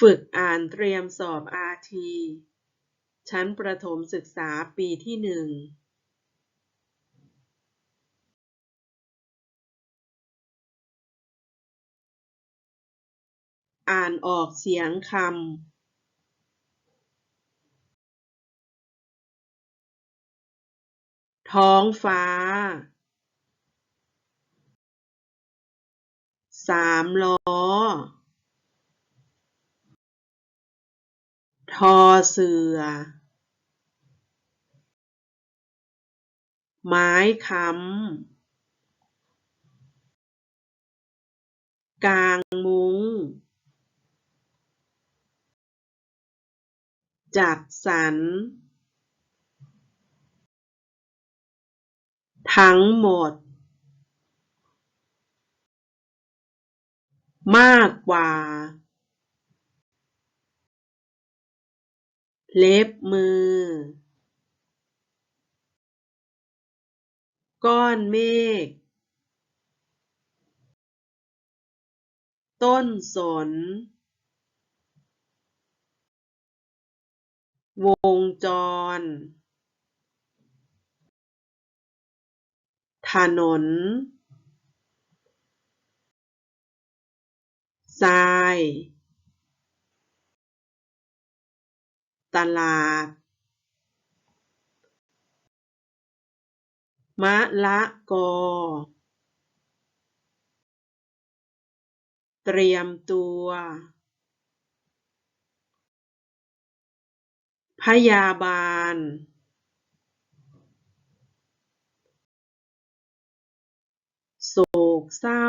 ฝึกอ่านเตรียมสอบอาทีชั้นประถมศึกษาปีที่หนึ่งอ่านออกเสียงคำท้องฟ้า สามล้อ ทอเสือ ไม้ค้ำ กางมุ้ง จัดสรร ทั้งหมด มากกว่า เล็บมือ ก้อนเมฆ ต้นสน วงจร ถนน ทราย ตลาดมะละกอ เตรียมตัว พยาบาล โศกเศร้า